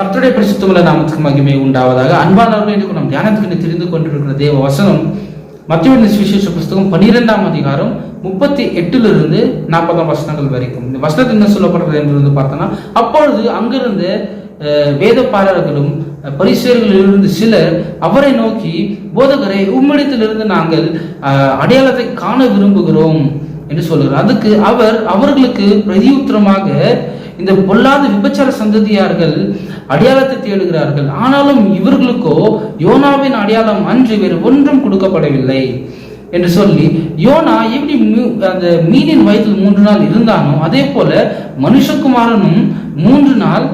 கர்த்தருடைய பரிசுத்தமுள்ள நாமத்துக்கு மகிமை உண்டாவதாக. அன்பானவர்கள் என்று நம் தியானத்துக்கு தெரிந்து கொண்டிருக்கிற தேவ வசனம் மத்திய சுவிசேஷ புஸ்தகம் பனிரெண்டாம் அதிகாரம் முப்பத்தி எட்டிலிருந்து நாற்பதாம் வசனங்கள் வரைக்கும். இந்த வசனத்தில் என்ன சொல்லப்படுறது என்று வந்து பார்த்தோன்னா அப்பொழுது அங்கிருந்த அஹ், வேதப்பாரர்களும் பரிசேர்களிலிருந்து சிலர் அவரை நோக்கி போதகரை உம்மிடத்திலிருந்து நாங்கள் அஹ், அடையாளத்தை காண விரும்புகிறோம் என்று சொல்லுகிறார். அதுக்கு அவர் அவர்களுக்கு பிரதியுத்தரமாக இந்த பொல்லாத விபச்சார சந்ததியார்கள் அடையாளத்தை தேடுகிறார்கள். ஆனாலும் இவர்களுக்கோ யோனாவின் அடையாளம் அன்று வேறு ஒன்றும் கொடுக்கப்படவில்லை என்று சொல்லி யோனா எப்படி அந்த மீனின் வயதில் மூன்று நாள் இருந்தானோ அதே போல மனுஷகுமாரனும் மூன்று நாள்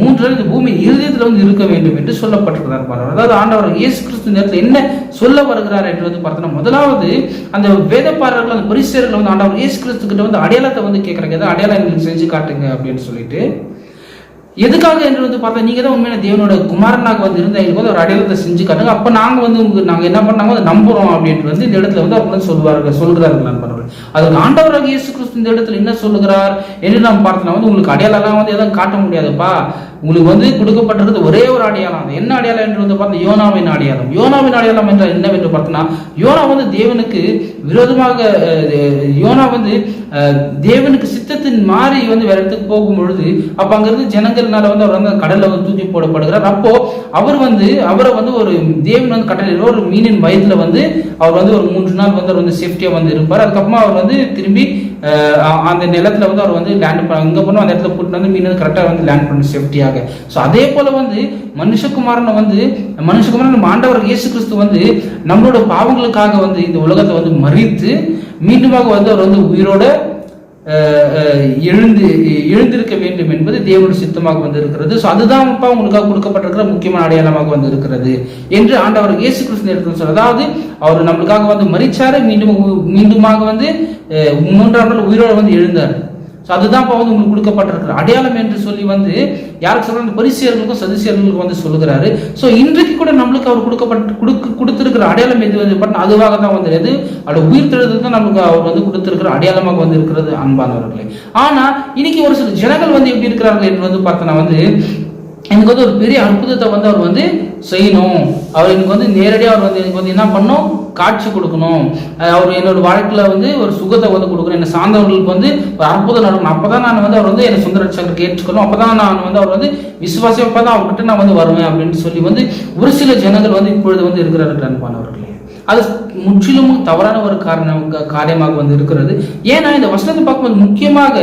மூன்று இந்த பூமி இருதயத்தில் வந்து இருக்க வேண்டும் என்று சொல்லப்பட்டிருக்கிறார் பாருங்க. அதாவது ஆண்டவர் இயேசு கிறிஸ்து நேரத்தில் என்ன சொல்ல வருகிறார் என்று வந்து பார்த்தோன்னா முதலாவது அந்த வேதப்பாரர்கள் அந்த பரிசேர்கள் வந்து ஆண்டவர் இயேசு கிறிஸ்து கிட்ட வந்து அடையாளத்தை வந்து கேட்குறாங்க ஏதாவது அடையாளம் எங்களுக்கு செஞ்சு காட்டுங்க அப்படின்னு சொல்லிட்டு எதுக்காக என்று வந்து பார்த்தா நீங்க தான் உண்மையான தேவனோட குமாரனாக வந்து இருந்தால் எங்களுக்கு வந்து ஒரு அடையாளத்தை செஞ்சு காட்டுங்க. அப்ப நாங்க வந்து உங்களுக்கு நாங்க என்ன பண்ணாங்க அதை நம்புறோம் அப்படின்ட்டு வந்து இந்த இடத்துல வந்து அவங்க வந்து சொல்லுவார்கள் சொல்கிறார்கள் நண்பர்கள். அதுக்கு ஆண்டவராக இயேசு கிறிஸ்து இந்த இடத்துல என்ன சொல்லுகிறார்? என்று நாம் பார்த்தோம்னா வந்து உங்களுக்கு அடையாளம் வந்து எதுவும் காட்ட முடியாதுப்பா. உங்களுக்கு வந்து கொடுக்கப்பட்டிருக்கிறது ஒரே ஒரு அடையாளம். அது என்ன அடையாளம் என்று வந்து பார்த்தா யோனாவின் அடையாளம். யோனாவின் அடையாளம் என்றால் என்னவென்று பார்த்தோம்னா யோனா வந்து தேவனுக்கு விரோதமாக யோனா வந்து அஹ், தேவனுக்கு சித்தத்தின் மாறி வந்து வேற இடத்துக்கு போகும் பொழுது அப்போ அங்கிருந்து ஜனங்கள்னால வந்து அவர் வந்து கடல்ல வந்து தூக்கி போடப்படுகிறார். அப்போ அவர் வந்து அவரை வந்து ஒரு தேவன் வந்து கடலில் ஒரு மீனின் வயதுல வந்து அவர் வந்து ஒரு மூன்று நாள் வந்து அவர் வந்து சேஃப்டியா வந்து இருப்பார். அதுக்கப்புறமா அவர் வந்து திரும்பி அந்த நிலத்துல வந்து அவர் வந்து லேண்ட் பண்ண இங்க போனோம் அந்த இடத்துல கூட்டிட்டு வந்து மீன் வந்து கரெக்டாக வந்து லேண்ட் பண்ணணும் சேஃப்டியாக ஸோ அதே போல வந்து மனுஷகுமாரனை வந்து மனுஷகுமாரன் மாண்டவர் இயேசு கிறிஸ்து வந்து நம்மளோட பாவங்களுக்காக வந்து இந்த உலகத்தை வந்து மறித்து மீண்டுமாக வந்து அவர் வந்து உயிரோட எழுந்து எழுந்திருக்க வேண்டும் என்பது தேவனுடைய சித்தமாக வந்து இருக்கிறது ஸோ அதுதான் அப்பா உங்களுக்காக கொடுக்கப்பட்டிருக்கிற முக்கியமான அடையாளமாக வந்திருக்கிறது என்று ஆண்டவர் இயேசு கிறிஸ்து எடுத்து அதாவது அவர் நம்மளுக்காக வந்து மறிச்சாரு மீண்டும் மீண்டுமாக வந்து மூன்றாம் நாள் உயிரோடு வந்து எழுந்தார். ஸோ அதுதான் இப்போ வந்து உங்களுக்கு கொடுக்கப்பட்டிருக்கிற அடையாளம் என்று சொல்லி வந்து யாருக்கு சொல்கிறாங்க பரிசியர்களுக்கும் சதிசியர்களுக்கும் வந்து சொல்லுகிறாரு. ஸோ இன்றைக்கு கூட நம்மளுக்கு அவர் கொடுக்கப்பட்டு கொடுக்க கொடுத்துருக்கிற அடையாளம் எது வந்து பட் அதுவாக தான் வந்து எது அவருடைய உயிர் தெழுதல் தான் நமக்கு அவர் வந்து கொடுத்துருக்கிற அடையாளமாக வந்து இருக்கிறது அன்பானவர்களே. ஆனால் இன்னைக்கு ஒரு சில ஜனங்கள் வந்து எப்படி இருக்கிறார்கள் என்று வந்து பார்த்தோன்னா வந்து எனக்கு வந்து ஒரு பெரிய அற்புதத்தை வந்து அவர் வந்து செய்யணும். அவர் எனக்கு வந்து நேரடியாக அவர் வந்து எனக்கு வந்து என்ன பண்ணணும்? காட்சி கொடுக்கணும். அவர் என்னோட வாழ்க்கையில் வந்து ஒரு சுகத்தை வந்து கொடுக்கணும். என்னை சார்ந்தவர்களுக்கு வந்து ஒரு அற்புதம் நடக்கணும். அப்பதான் நான் வந்து அவர் வந்து என்னை சொந்த ரட்சகருக்கு ஏற்றுக்கணும். அப்பதான் நான் வந்து அவர் வந்து விசுவாசி அப்பதான் அவர்கிட்ட நான் வந்து வருவேன் அப்படின்னு சொல்லி வந்து ஒரு சில ஜனங்கள் வந்து இப்பொழுது வந்து இருக்கிறார்கள் அன்பானவர்களே அது முற்றிலும் தவறான ஒரு காரணம் காரியமாக வந்து இருக்கிறது. ஏன்னா இந்த வசனத்தை பார்க்கும்போது முக்கியமாக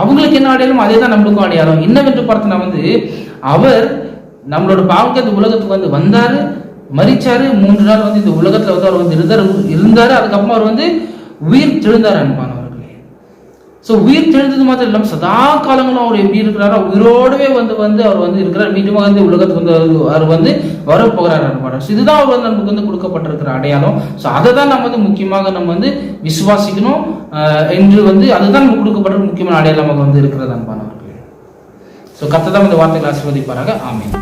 அவங்களுக்கு என்ன அடையாளம் அதே தான் நம்மளுக்கும் அடையாளம். என்னவென்று பார்த்தோன்னா வந்து அவர் நம்மளோட பாவங்க இந்த உலகத்துக்கு வந்து வந்தாரு மறிச்சார் மூன்று நாள் வந்து இந்த உலகத்துல வந்து அவர் வந்து இருந்தார் இருந்தாரு அதுக்கப்புறம் அவர் வந்து உயிர் தெழுந்தார் அன்பானவர்களே. ஸோ உயிர் தெழுந்தது மாத்திரம் இல்லாமல் சதா காலங்களும் அவர் எப்படி இருக்கிறாரோ உயிரோடவே வந்து வந்து அவர் வந்து இருக்கிறார். மீண்டும் வந்து உலகத்துக்கு வந்து அவர் அவர் வந்து வரப்போகிறார் அன்பான இதுதான் அவர் வந்து நமக்கு வந்து கொடுக்கப்பட்டிருக்கிற அடையாளம். ஸோ அதை தான் நம்ம வந்து முக்கியமாக நம்ம வந்து விசுவாசிக்கணும் என்று வந்து அதுதான் நமக்கு கொடுக்கப்பட்ட முக்கியமான அடையாளமாக வந்து இருக்கிறது அன்பானவர்களே. ஸோ கத்தை தான் இந்த வார்த்தைகளை ஆசீர்வதிப்பாராங்க ஆமீன்.